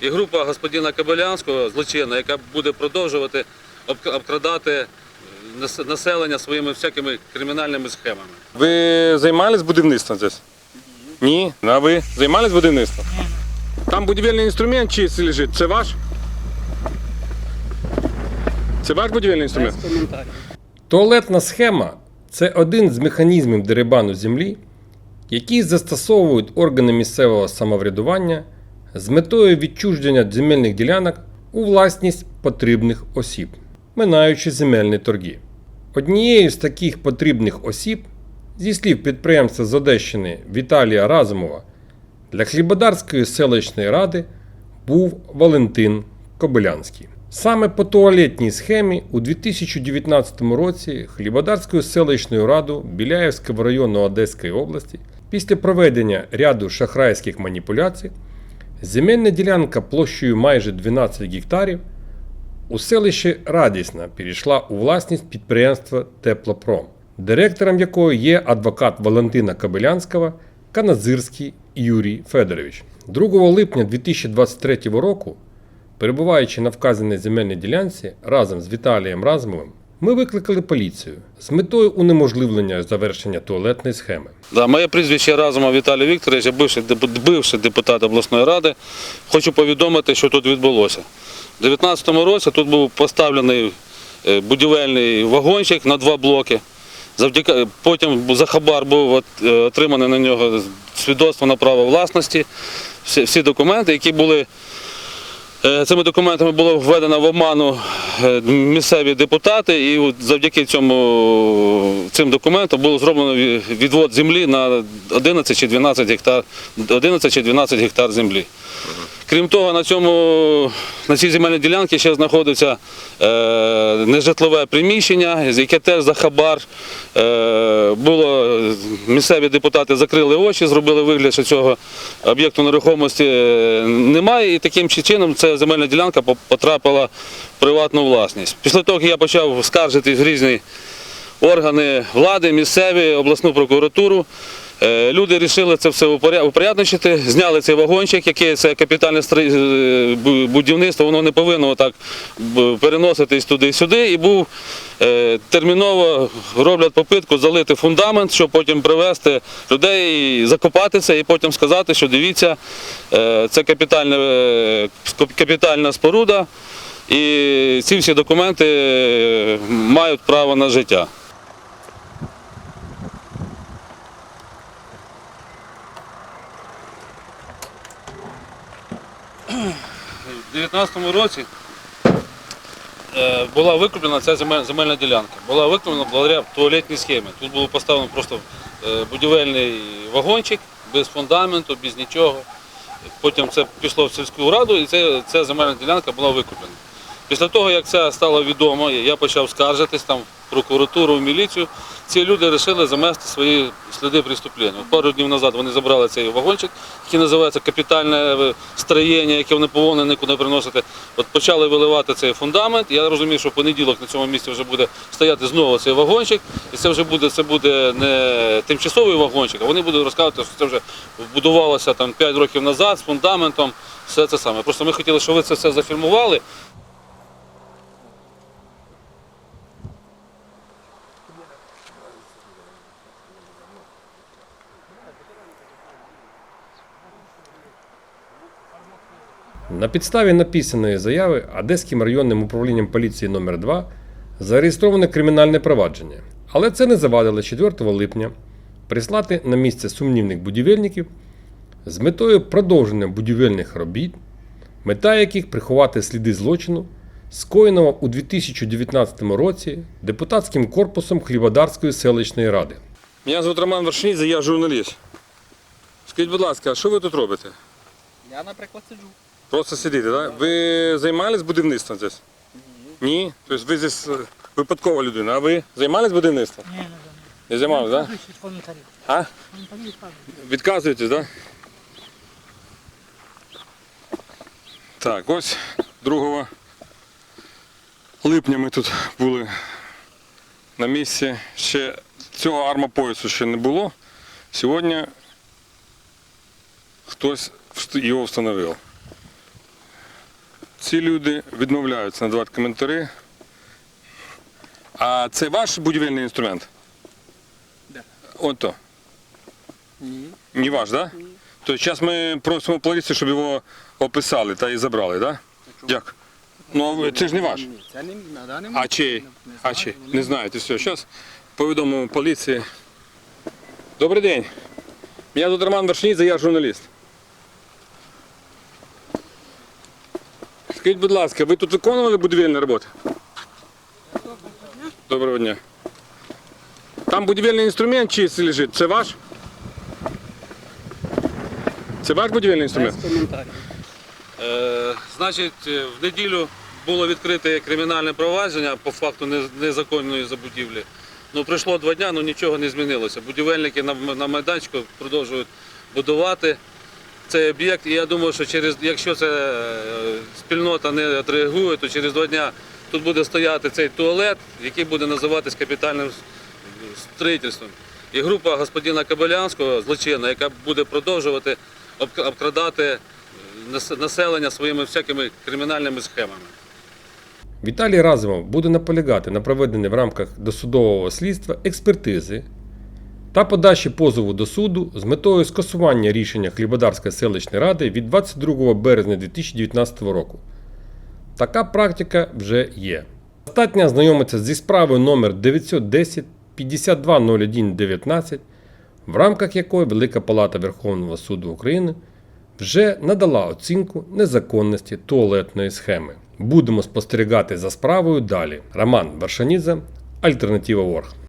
і група господина Кабелянського, злочинна, яка буде продовжувати обкрадати е, населення своїми всякими кримінальними схемами. Ви займались будівництвом здесь? Ні. А ви займались будівництвом? Там будівельний інструмент чистий лежить. Це ваш? Це ваш будівельний інструмент? Туалетна схема це один з механізмів дерибану землі, які застосовують органи місцевого самоврядування з метою відчуження земельних ділянок у власність потрібних осіб, минаючи земельні торги. Однією з таких потрібних осіб, зі слів підприємства з Одещини Віталія Разумова, для Хлібодарської селищної ради був Валентин Кобилянський. Саме по туалетній схемі у 2019 році Хлібодарською селищною радою Біляєвського району Одеської області після проведення ряду шахрайських маніпуляцій земельна ділянка площею майже 12 гектарів у селищі Радісна перейшла у власність підприємства Теплопром, директором якого є адвокат Валентина Кобилянського Канадзирський Юрій Федорович. 2 липня 2023 року, перебуваючи на вказаній земельній ділянці разом з Віталієм Разумовим, ми викликали поліцію з метою унеможливлення завершення туалетної схеми. Да, моє прізвище Разумов Віталій Вікторович, я бивший, бивший депутат обласної ради. Хочу повідомити, що тут відбулося. У 2019 році тут був поставлений е, будівельний вагончик на два блоки. Завдяки, потім за хабар був е, отриманий на нього свідоцтво на право власності, всі, всі документи, які були Е, Цими документами було введено в обману е, місцеві депутати, і завдяки цьому цим документам було зроблено відвод землі на 11 чи 12 гектар, 11 чи 12 гектар землі. Крім того, на цьому на цій земельній ділянці ще знаходиться е, нежитлове приміщення, яке теж за хабар е, було місцеві депутати закрили очі, зробили вигляд, що цього об'єкту нерухомості е, немає, і таким чином ця земельна ділянка потрапила в приватну власність. Після того, як я почав скаржитись в різні органи влади, місцеві, обласну прокуратуру. Е, Люди вирішили це все упоря- упорядничити, зняли цей вагончик, який це капітальне е, бу- будівництво, воно не повинно так переноситись туди-сюди. І був е, терміново роблять попитку залити фундамент, щоб потім привезти людей, закопати це і потім сказати, що дивіться, це капітальна, капітальна споруда, і ці всі документи мають право на життя. У 2019 році е, була викуплена ця земельна ділянка. Була викуплена благодаря туалетній схемі. Тут було поставлено просто е, будівельний вагончик без фундаменту, без нічого. Потім це пішло в сільську раду і ця земельна ділянка була викуплена. Після того, як це стало відомо, я почав скаржитись там в прокуратуру, в міліцію. Ці люди вирішили замести свої сліди преступлення. Пару днів назад вони забрали цей вагончик, який називається капітальне е, строєння, яке вони повинні нікуди приносити. От почали виливати цей фундамент. Я розумів, що в понеділок на цьому місці вже буде стояти знову цей вагончик, і це вже буде, це буде не тимчасовий вагончик, а вони будуть розказувати, що це вже вбудувалося там 5 років назад з фундаментом. Все це саме. Просто ми хотіли, щоб ви це все зафільмували. На підставі написаної заяви Одеським районним управлінням поліції номер 2 зареєстроване кримінальне провадження, але це не завадило 4 липня прислати на місце сумнівних будівельників з метою продовження будівельних робіт, мета яких приховати сліди злочину, скоєного у 2019 році депутатським корпусом Хлібодарської селищної ради. Мене звуть Роман Вершинідзе, я журналіст. Скажіть, будь ласка, а що ви тут робите? Я, наприклад, сиджу. Просто сидите, так? Ви займались будівництвом здесь? Ні. Тобто ви здесь випадкова людина, а ви займались будівництвом? Не, не, займались, так? А? Відказуєтесь, так? Так, ось 2 липня ми тут були на місці. Ще цього армопоясу ще не було. Сьогодні хтось його встановив. Ці люди відмовляються надавати коментарі. А це ваш будівельний інструмент? Де? Ото. Ні. Не ваш, так? Да? То зараз ми просимо поліцію, щоб його описали та і забрали, так? Да? Дякую. Ну, а це ж не ваш. Ні, це не на даний А чий? не А знаю, чий? Не знаєте, все. Зараз повідомимо поліції. Добрий день. Мене тут Роман Вершинідзе, я журналіст. Скажіть, будь ласка, ви тут виконували будівельні роботи? Доброго дня. Там будівельний інструмент чистий лежить. Це ваш? Це ваш будівельний інструмент? Без коментарів. Е, значить, е, в неділю було відкрите кримінальне провадження по факту не- незаконної забудівлі. Ну, пройшло два дні, ну нічого не змінилося. Будівельники на, на майданчику продовжують будувати цей об'єкт. І я думаю, що через, якщо це е, спільнота не відреагує, то через два дні тут буде стояти цей туалет, який буде називатись капітальним строїтельством. І група господина Кабелянського, злочинна, яка буде продовжувати обкрадати е, населення своїми всякими кримінальними схемами. Віталій Разумов буде наполягати на проведенні в рамках досудового слідства експертизи та подачі позову до суду з метою скасування рішення Хлібодарської селищної ради від 22 березня 2019 року. Така практика вже є. Достатньо знайомитися зі справою номер 910 5201 19, в рамках якої Велика Палата Верховного суду України вже надала оцінку незаконності туалетної схеми. Будемо спостерігати за справою далі. Роман Варшанідзе, Альтернатива Орг.